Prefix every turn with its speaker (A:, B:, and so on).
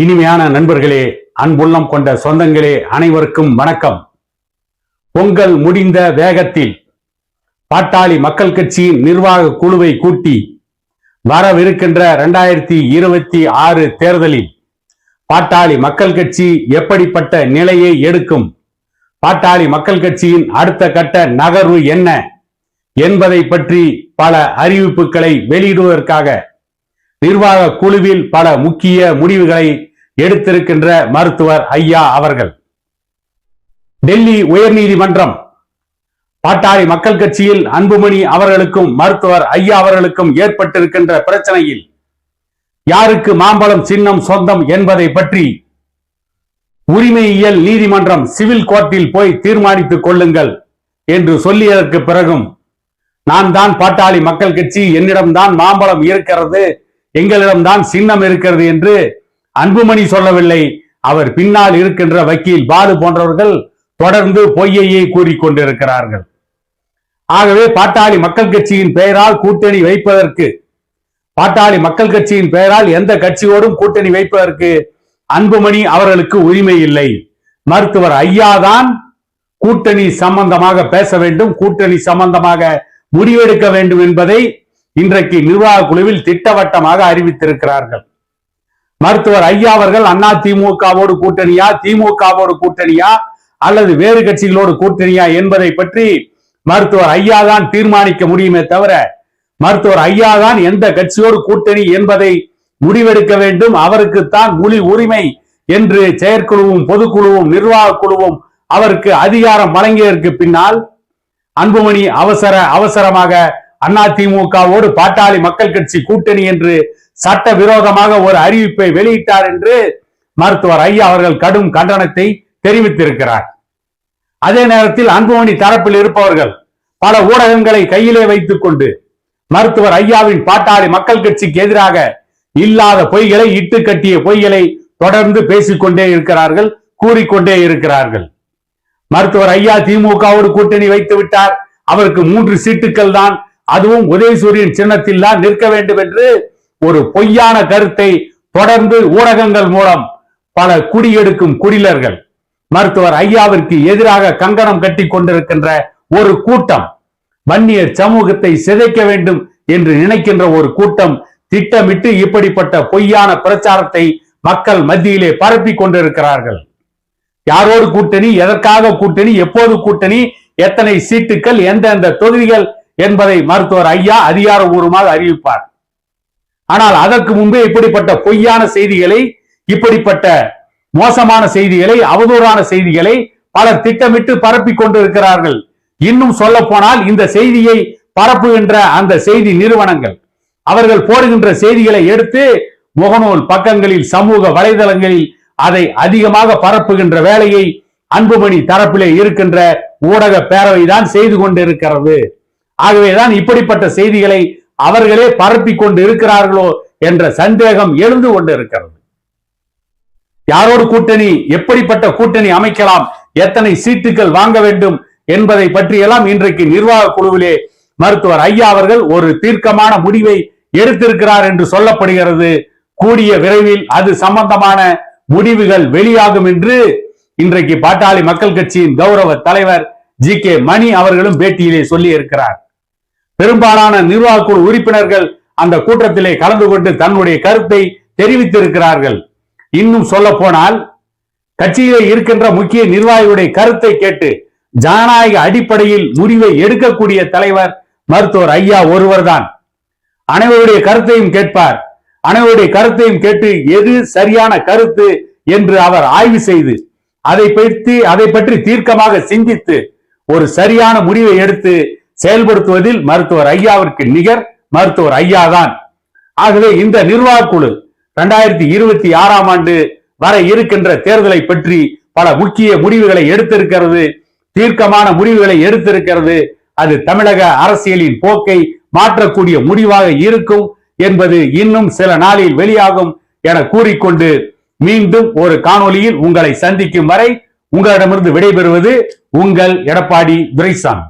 A: இனிமையான நண்பர்களே அன்புள்ளம் கொண்ட சொந்தங்களே அனைவருக்கும் வணக்கம். பொங்கல் முடிந்த வேகத்தில் பாட்டாளி மக்கள் கட்சியின் நிர்வாக குழுவை கூட்டி வரவிருக்கின்ற இரண்டாயிரத்தி இருபத்தி ஆறு தேர்தலில் பாட்டாளி மக்கள் கட்சி எப்படிப்பட்ட நிலையை எடுக்கும்? பாட்டாளி மக்கள் கட்சியின் அடுத்த கட்ட நகர்வு என்ன என்பதை பற்றி பல அறிவிப்புகளை வெளியிடுவதற்காக நிர்வாக குழுவில் பல முக்கிய முடிவுகளை எடுத்திருக்கின்ற மருத்துவர் ஐயா அவர்கள். டெல்லி உயர்நீதிமன்றம் பாட்டாளி மக்கள் கட்சியில் அன்புமணி அவர்களுக்கும் மருத்துவர் ஐயா அவர்களுக்கும் ஏற்பட்டிருக்கின்ற பிரச்சனையில் யாருக்கு மாம்பழம் சின்னம் சொந்தம் என்பதை பற்றி உரிமையியல் நீதிமன்றம் சிவில் கோர்ட்டில் போய் தீர்மானித்துக் கொள்ளுங்கள் என்று சொல்லியதற்கு பிறகும் நான் தான் பாட்டாளி மக்கள் கட்சி என்னிடம்தான் மாம்பழம் இருக்கிறது எங்களிடம்தான் சின்னம் இருக்கிறது என்று அன்புமணி சொல்லவில்லை. அவர் பின்னால் இருக்கின்ற வக்கீல் பாலு போன்றவர்கள் தொடர்ந்து பொய்யையே கூறிக்கொண்டிருக்கிறார்கள். ஆகவே பாட்டாளி மக்கள் கட்சியின் பெயரால் கூட்டணி வைப்பதற்கு பாட்டாளி மக்கள் கட்சியின் பெயரால் எந்த கட்சியோடும் கூட்டணி வைப்பதற்கு அன்புமணி அவர்களுக்கு உரிமை இல்லை. மருத்துவர் ஐயா தான் கூட்டணி சம்பந்தமாக பேச வேண்டும் கூட்டணி சம்பந்தமாக முடிவெடுக்க வேண்டும் என்பதை இன்றைக்கு நிர்வாக குழுவில் திட்டவட்டமாக அறிவித்திருக்கிறார்கள். மருத்துவர் ஐயா அவர்கள் அண்ணா திமுகவோடு கூட்டணியா திமுகவோடு கூட்டணியா அல்லது வேறு கட்சிகளோடு கூட்டணியா என்பதை பற்றி மருத்துவர் ஐயா தான் தீர்மானிக்க முடியுமே தவிர மருத்துவர் ஐயா தான் எந்த கட்சியோடு கூட்டணி என்பதை முடிவெடுக்க வேண்டும். அவருக்குத்தான் மொழி உரிமை என்று செயற்குழுவும் பொதுக்குழுவும் நிர்வாக குழுவும் அவருக்கு அதிகாரம் வழங்கியதற்கு பின்னால் அன்புமணி அவசர அவசரமாக அதிமுகவோடு பாட்டாளி மக்கள் கட்சி கூட்டணி என்று சட்ட விரோதமாக ஒரு அறிவிப்பை வெளியிட்டார் என்று மருத்துவர் ஐயா அவர்கள் கடும் கண்டனத்தை தெரிவித்திருக்கிறார். அதே நேரத்தில் அன்புமணி தரப்பில் இருப்பவர்கள் பல ஊடகங்களை கையிலே வைத்துக் கொண்டு மருத்துவர் ஐயாவின் பாட்டாளி மக்கள் கட்சிக்கு எதிராக இல்லாத பொய்களை இட்டு கட்டிய பொய்களை தொடர்ந்து பேசிக்கொண்டே இருக்கிறார்கள் கூறிக்கொண்டே இருக்கிறார்கள். மருத்துவர் ஐயா திமுகவோடு கூட்டணி வைத்து விட்டார். அவருக்கு மூன்று சீட்டுக்கள் தான். அதுவும் உதயசூரியன் சின்னத்தில் தான் நிற்க வேண்டும் என்று ஒரு பொய்யான கருத்தை தொடர்ந்து ஊடகங்கள் மூலம் பல குடியெடுக்கும் குடிலர்கள் மருத்துவர் ஐயாவிற்கு எதிராக கங்கணம் கட்டி கொண்டிருக்கின்ற ஒரு கூட்டம் வன்னியர் சமூகத்தை சிதைக்க வேண்டும் என்று நினைக்கின்ற ஒரு கூட்டம் திட்டமிட்டு இப்படிப்பட்ட பொய்யான பிரச்சாரத்தை மக்கள் மத்தியிலே பரப்பி கொண்டிருக்கிறார்கள். யாரோடு கூட்டணி எதற்காக கூட்டணி எப்போது கூட்டணி எத்தனை சீட்டுகள் எந்தெந்த தொகுதிகள் என்பதை மருத்துவர் ஐயா அதிகாரபூர்வமாக அறிவிப்பார். ஆனால் அதற்கு முன்பே இப்படிப்பட்ட பொய்யான செய்திகளை இப்படிப்பட்ட மோசமான செய்திகளை அவதூறான செய்திகளை பலர் திட்டமிட்டு பரப்பி கொண்டிருக்கிறார்கள். இன்னும் சொல்ல போனால் இந்த செய்தியை பரப்புகின்ற அந்த செய்தி நிறுவனங்கள் அவர்கள் போடுகின்ற செய்திகளை எடுத்து முகநூல் பக்கங்களில் சமூக வலைதளங்களில் அதை அதிகமாக பரப்புகின்ற வேலையை அன்புமணி தரப்பிலே இருக்கின்ற ஊடக பேரவை தான் செய்து கொண்டிருக்கிறது. ஆகவேதான் இப்படிப்பட்ட செய்திகளை அவர்களே பரப்பி கொண்டு இருக்கிறார்களோ என்ற சந்தேகம் எழுந்து கொண்டு இருக்கிறது யாரோடு கூட்டணி எப்படிப்பட்ட கூட்டணி அமைக்கலாம் எத்தனை சீட்டுகள் வாங்க வேண்டும் என்பதை பற்றியெல்லாம் இன்றைக்கு நிர்வாக குழுவிலே மருத்துவர் ஐயா அவர்கள் ஒரு தீர்க்கமான முடிவை எடுத்திருக்கிறார் என்று சொல்லப்படுகிறது. கூடிய விரைவில் அது சம்பந்தமான முடிவுகள் வெளியாகும் என்று இன்றைக்கு பாட்டாளி மக்கள் கட்சியின் கௌரவ தலைவர் ஜி கே மணி அவர்களும் பேட்டியிலே சொல்லி இருக்கிறார் பெரும்பாலான நிர்வாக குழு உறுப்பினர்கள் அந்த கூட்டத்திலே கலந்து கொண்டு தன்னுடைய கருத்தை தெரிவித்திருக்கிறார்கள். இன்னும் சொல்ல போனால் கட்சியிலே இருக்கின்ற முக்கிய நிர்வாகியுடைய கருத்தை கேட்டு ஜனநாயக அடிப்படையில் முடிவை எடுக்கக்கூடிய தலைவர் மருத்துவர் ஐயா ஒருவர்தான். அனைவருடைய கருத்தையும் கேட்பார். அனைவருடைய கருத்தையும் கேட்டு எது சரியான கருத்து என்று அவர் ஆய்வு செய்து அதை பற்றி அதை பற்றி தீர்க்கமாக சிந்தித்து ஒரு சரியான முடிவை எடுத்து செயல்படுத்துவதில் மருத்துவர் ஐயாவிற்கு நிகர் மருத்துவர் ஐயா தான் ஆகவே இந்த நிர்வாக குழு இரண்டாயிரத்தி இருபத்தி ஆறாம் ஆண்டு வர இருக்கின்ற தேர்தலை பற்றி பல முக்கிய முடிவுகளை எடுத்திருக்கிறது தீர்க்கமான முடிவுகளை எடுத்திருக்கிறது. அது தமிழக அரசியலின் போக்கை மாற்றக்கூடிய முடிவாக இருக்கும் என்பது இன்னும் சில நாளில் வெளியாகும் என கூறிக்கொண்டு மீண்டும் ஒரு காணொலியில் உங்களை சந்திக்கும் வரை உங்களிடமிருந்து விடைபெறுவது உங்கள் எடப்பாடி துரைசாமி.